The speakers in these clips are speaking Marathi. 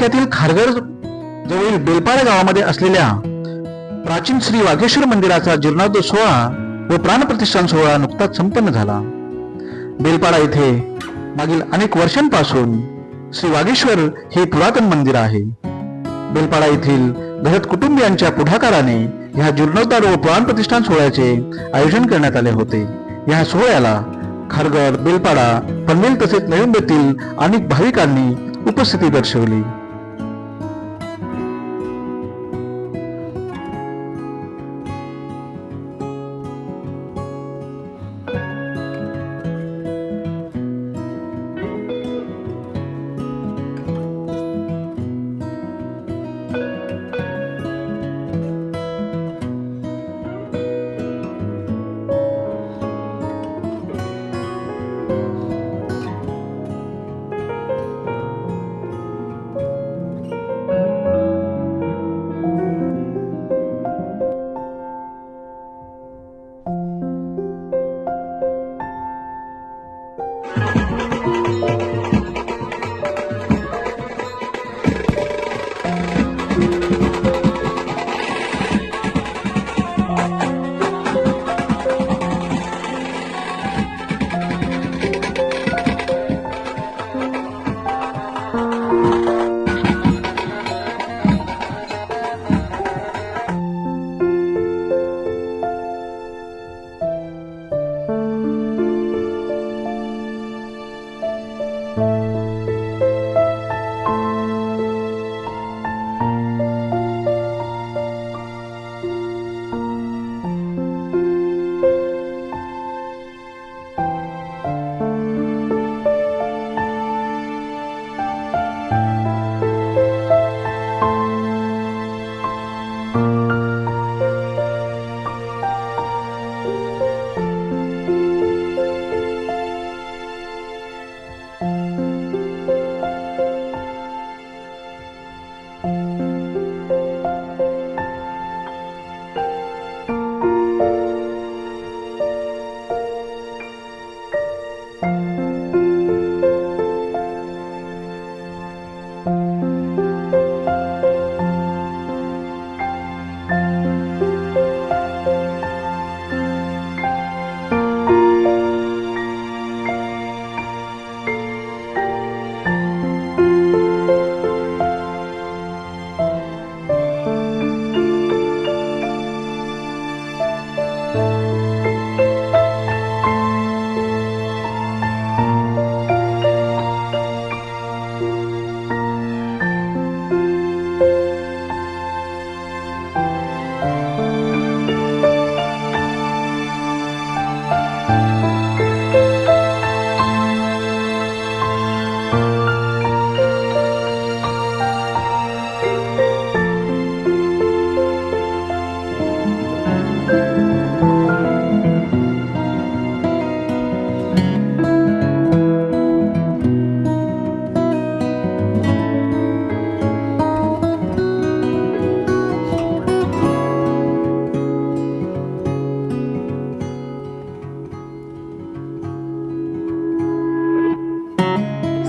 तालुक्यातील खारघर जवळील बेलपाडा गावामध्ये असलेल्या प्राचीन श्री वाघेश्वर मंदिराचा जीर्णोद्धार सोहळा व प्राणप्रतिष्ठान सोहळा नुकताच संपन्न झाला. बेलपाडा येथे मागील अनेक वर्षांपासून श्री वाघेश्वर हे पुरातन मंदिर आहे. बेलपाडा येथील भरत कुटुंबियांच्या पुढाकाराने ह्या जीर्णोद्धार व प्राण प्रतिष्ठान सोहळ्याचे आयोजन करण्यात आले होते. या सोहळ्याला खारघर बेलपाडा पनवेल तसेच नळिंबेतील अनेक भाविकांनी उपस्थिती दर्शवली.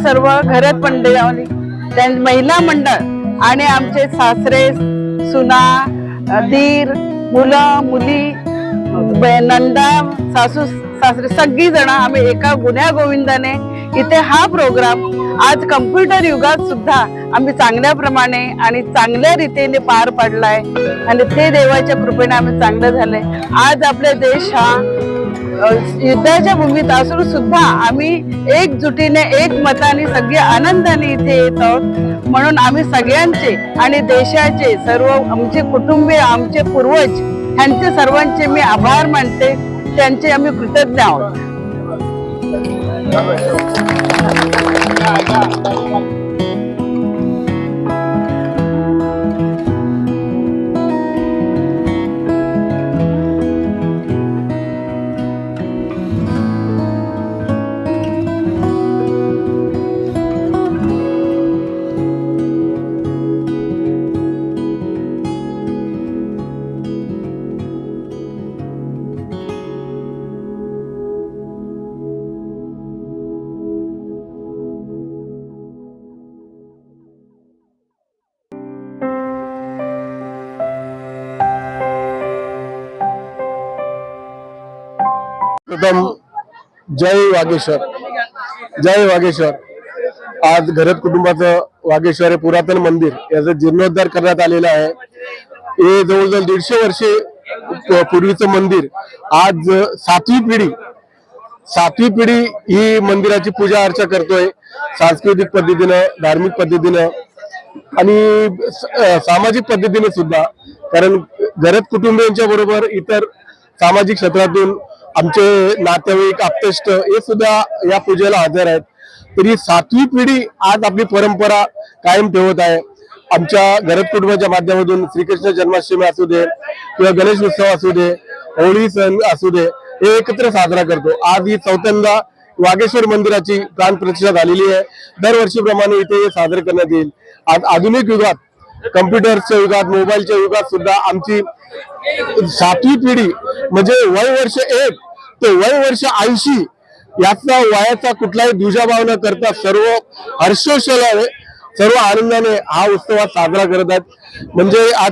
सर्व घरात मंडळी महिला मंडळ आणि आमचे सासरे सुना दीर मुलं मुली नंदा सासू सासरे सगळी जण आम्ही एका गुन्ह्या गोविंदाने इथे हा प्रोग्राम आज कम्प्युटर युगात सुद्धा आम्ही चांगल्या प्रमाणे आणि चांगल्या रीतीने पार पाडलाय. आणि ते देवाच्या कृपेने आम्ही चांगलं झालंय. आज आपला देश हा युद्धाच्या भूमीत असून सुद्धा आम्ही एकजुटीने एक मताने सगळे आनंदाने इथे येत आहोत. म्हणून आम्ही सगळ्यांचे आणि देशाचे सर्व आमचे कुटुंबीय आमचे पूर्वज ह्यांचे सर्वांचे मी आभार मानते. त्यांचे आम्ही कृतज्ञ आहोत. सर्वप्रथम जय वागेश्वर. जय वागेश्वर. आज घरत कुटुंबाचं वागेश्वर हे पुरातन मंदिर याचा जीर्णोद्धार करण्यात आलेला आहे. हे जवळजवळ दीडशे वर्षे पूर्वीचं मंदिर. आज सातवी पिढी सातवी पिढी ही मंदिराची पूजा अर्चा करतोय. सांस्कृतिक पद्धतीनं धार्मिक पद्धतीनं आणि सामाजिक पद्धतीने सुद्धा. कारण घरत कुटुंबियांच्या बरोबर इतर सामाजिक क्षेत्रातून आमचे नातेवाईक आप्तेष्ट हे सुद्धा या पूजेला हजर आहेत. तरी सातवी पिढी आज आपली परंपरा कायम ठेवत आहे. आमच्या घरात कुटुंबाच्या माध्यमातून श्रीकृष्ण जन्माष्टमी असू दे किंवा गणेश उत्सव असू दे होळी सण असू दे हे एकत्र साजरा करतो. आज ही चौथ्यांदा वागेश्वर मंदिराची प्राण प्रतिष्ठा झालेली आहे. दरवर्षीप्रमाणे इथे हे साजरे करण्यात येईल. आज आधुनिक युगात कम्प्युटरच्या युगात मोबाईलच्या युगात सुद्धा आमची सातवी पिढी म्हणजे वय वर्ष एक ते वय वर्ष ऐंशी याचा वयाचा कुठलाही दुजाभाव न करता सर्व हर्षोशलाने सर्व आनंदाने हा उत्सव साजरा करत आहेत. म्हणजे आज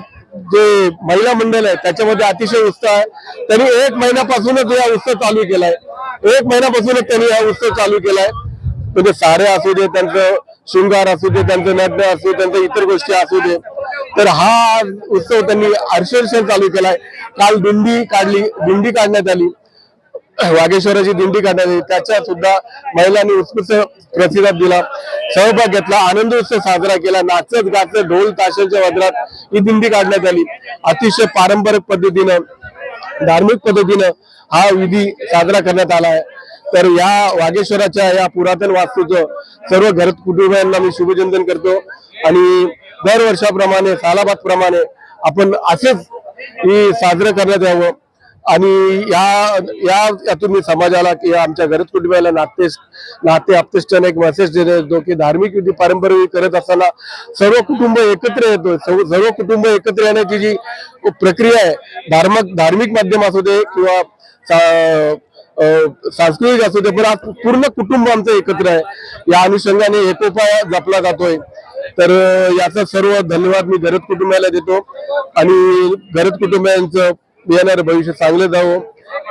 जे महिला मंडळ आहे त्याच्यामध्ये अतिशय उत्साह आहे. त्यांनी एक महिन्यापासूनच हा उत्सव चालू केलाय. एक महिन्यापासूनच त्यांनी हा उत्सव चालू केलाय. म्हणजे सारे असू दे त्यांचं शृंगार असू दे त्यांचं नज्ञ असू दे त्यांच्या इतर गोष्टी असू दे तर हा उत्सव त्यांनी हर्षोल्लासाने चालू केलाय. काल दिंडी काढली दिंडी काढण्यात आली. वागेश्वराची दिंडी काढण्यात आली. त्याच्या सुद्धा महिलांनी उत्कृष्ट प्रतिसाद दिला. सहभाग घेतला आनंद उत्सव साजरा केला. नाचत गाचत ढोल ताशांच्या वजनात ही दिंडी काढण्यात आली. अतिशय पारंपरिक पद्धतीनं धार्मिक पद्धतीनं हा विधी साजरा करण्यात आला आहे. तर या वागेश्वराच्या या पुरातन वास्तूचं सर्व घर कुटुंबियांना मी शुभचिंतन करतो आणि दरवर्षाप्रमाणे सालाबादप्रमाणे आपण असेच ही साजरं करण्यात यावं. आणि या या यातून मी समाजाला की आमच्या घरात कुटुंबाला नाते नाते आपतेष्टाने एक मेसेज देतो की धार्मिक विधी पारंपरिक करत असताना सर्व कुटुंब एकत्र येतो. सर्व सर्व कुटुंब एकत्र येण्याची जी प्रक्रिया आहे धार्मिक धार्मिक माध्यम असू दे किंवा सा- सांस्कृतिक असू दे पण आज पूर्ण कुटुंब आमचं एकत्र आहे. या अनुषंगाने एकोपा जपला जातोय. तर याचा सर्व धन्यवाद मी घरत कुटुंबाला देतो आणि घरत कुटुंबियांचं येणारं भविष्य चांगलं जावं.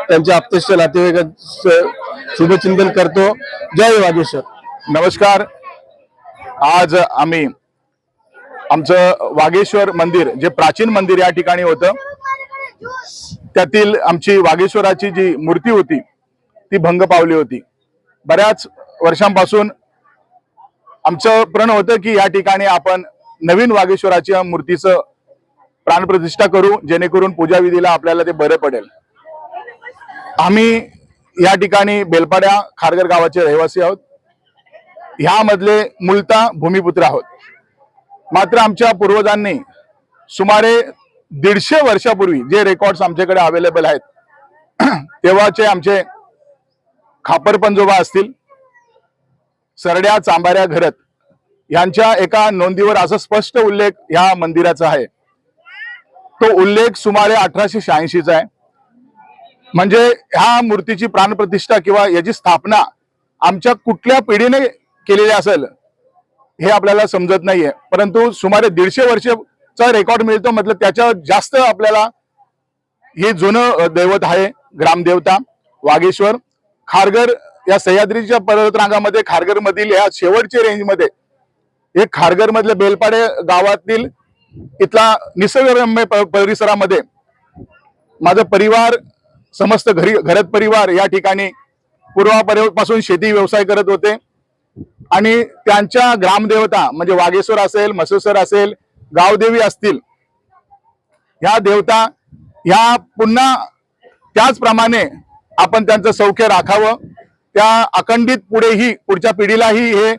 त्यांच्या आपतेष्ट नातेवाईक शुभचिंतन करतो. जय वागेश्वर. नमस्कार. आज आम्ही आमचं वागेश्वर मंदिर जे प्राचीन मंदिर या ठिकाणी होतं त्यातील आमची वागेश्वराची जी मूर्ती होती ती भंग पावली होती. बऱ्याच वर्षांपासून आमचं प्रण होतं की या ठिकाणी आपण नवीन वागेश्वराच्या मूर्तीचं प्राणप्रतिष्ठा करू जेणेकरून पूजाविधीला आपल्याला ते बरं पडेल. आम्ही या ठिकाणी बेलपाड्या खारगर गावाचे रहिवासी आहोत. ह्यामधले मूलता भूमिपुत्र आहोत. मात्र आमच्या पूर्वजांनी सुमारे दीडशे वर्षापूर्वी जे रेकॉर्ड्स आमच्याकडे अवेलेबल आहेत तेव्हाचे आमचे खापर पंजोबा असतील सरड्या चांबाऱ्या घरत यांच्या एका नोंदीवर असा स्पष्ट उल्लेख ह्या मंदिराचा आहे. तो उल्लेख सुमारे अठराशे शहाऐंशीचा आहे. म्हणजे ह्या मूर्तीची प्राणप्रतिष्ठा किंवा याची स्थापना आमच्या कुठल्या पिढीने केलेली असेल हे आपल्याला समजत नाहीये. परंतु सुमारे दीडशे वर्षचा रेकॉर्ड मिळतो म्हटलं त्याच्या जास्त आपल्याला हे जुनं दैवत आहे. ग्रामदेवता वागेश्वर खारघर या सह्याद्रीच्या पर्वतरांगामध्ये खारघर मधील या शेवटच्या रेंजमध्ये एक खारघर मधल्या बेलपाडे गावातील इथला निसर्गरम्य प- परिसरामध्ये माझा परिवार समस्त घरी घरत परिवार या ठिकाणी पूर्वापासून शेती व्यवसाय करत होते. आणि त्यांच्या ग्रामदेवता म्हणजे वागेश्वर असेल मसेश्वर असेल गावदेवी असतील ह्या देवता ह्या पुन्हा त्याचप्रमाणे आपण त्यांचं सौख्य राखावं. त्या अखंडित पुढेही पुढच्या पिढीलाही हे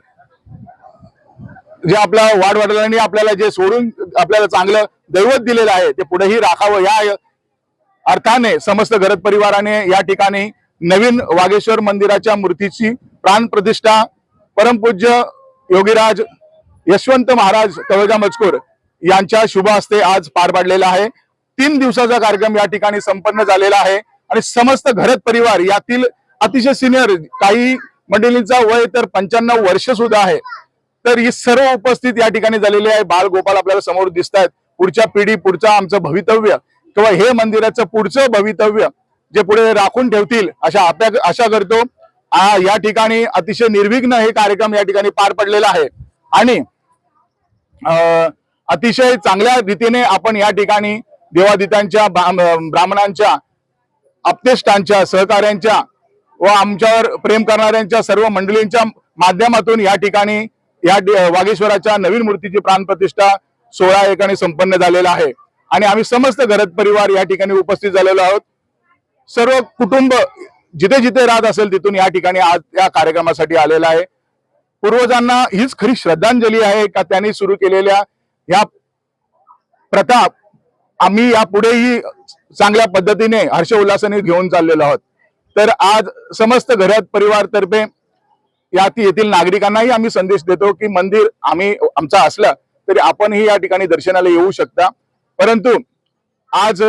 जे आपल्या वाडवडिलांनी आपल्याला जे सोडून आपल्याला चांगलं दैवत दिलेलं आहे ते पुढेही राखावं या अर्थाने समस्त घरत परिवाराने या ठिकाणी नवीन वागेश्वर मंदिराच्या मूर्तीची प्राण प्रतिष्ठा परमपूज्य योगीराज यशवंत महाराज तळोजा मजकूर यांच्या शुभ हस्ते आज पार पाडलेला आहे. तीन दिवसाचा कार्यक्रम या ठिकाणी संपन्न झालेला आहे आणि समस्त घरत परिवार यातील अतिशय सिनियर काही मंडळींचा वय तर पंच्याण्णव वर्ष सुद्धा आहे. तर ही सर्व उपस्थित या ठिकाणी झालेली आहे. बाळ गोपाल आपल्याला समोर दिसत आहेत पुढच्या पिढी पुढचं आमचं भवितव्य किंवा हे मंदिराचं पुढचं भवितव्य जे पुढे राखून ठेवतील अशा आशा करतो. या ठिकाणी अतिशय निर्विघ्न हे कार्यक्रम या ठिकाणी पार पडलेला आहे. आणि अतिशय चांगल्या रीतीने आपण या ठिकाणी देवादितांच्या ब्रा- ब्राह्मणांच्या आप्तेष्टांच्या सहकाऱ्यांच्या व आमच्यावर प्रेम करणाऱ्यांच्या सर्व मंडळींच्या माध्यमातून या ठिकाणी या वागेश्वराच्या नवीन मूर्तीची प्राणप्रतिष्ठा सोळा एकाने संपन्न झालेला आहे. आणि आम्ही समस्त घरत परिवार या ठिकाणी उपस्थित झालेलो आहोत. सर्व कुटुंब जिथे जिथे राहत असेल तिथून या ठिकाणी आज या कार्यक्रमासाठी आलेला आहे. पूर्वजांना हीच खरी श्रद्धांजली आहे का त्यांनी सुरू केलेल्या या प्रथा आम्ही यापुढेही चांगल्या पद्धतीने हर्ष उल्हासाने घेऊन चाललेलो आहोत. तर आज समस्त घरात परिवारतर्फे या ती येथील नागरिकांनाही आम्ही संदेश देतो की मंदिर आम्ही आमचा असला तरी आपणही या ठिकाणी दर्शनाला येऊ शकता. परंतु आज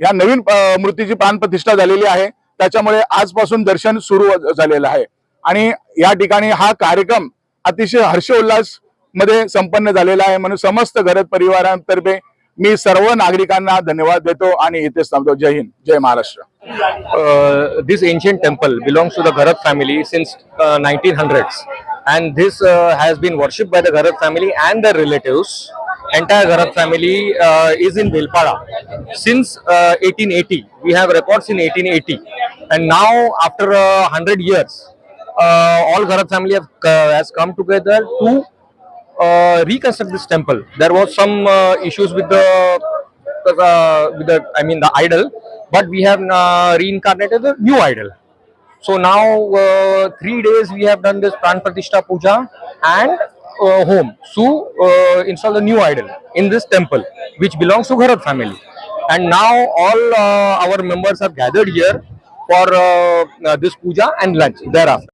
या नवीन मूर्तीची प्राणप्रतिष्ठा झालेली आहे. त्याच्यामुळे आजपासून दर्शन सुरू झालेलं आहे. आणि या ठिकाणी हा कार्यक्रम अतिशय हर्षोल्लासमध्ये संपन्न झालेला आहे. म्हणून समस्त घरत परिवारांतर्फे मी सर्व नागरिकांना धन्यवाद देतो आणि इथे समजतो Jai Hind Jai Maharashtra. This ancient temple belong to the Gharat family since nineteen hundred and this has been worship by the Gharat family and the relatives entire Gharat family is in Bhilpada since eighteen eighty we have records in eighteen eighty and now after hundred years all Gharat family has come together to reconstruct this temple. There was some uh, issues with the uh, with the I mean the idol, but we have uh, reincarnated the new idol. So now uh, three days we have done this Pran Pratishtha Puja and uh, home to uh, install the new idol in this temple, which belongs to Gharat family. And now all uh, our members are gathered here for uh, uh, this puja and lunch thereafter.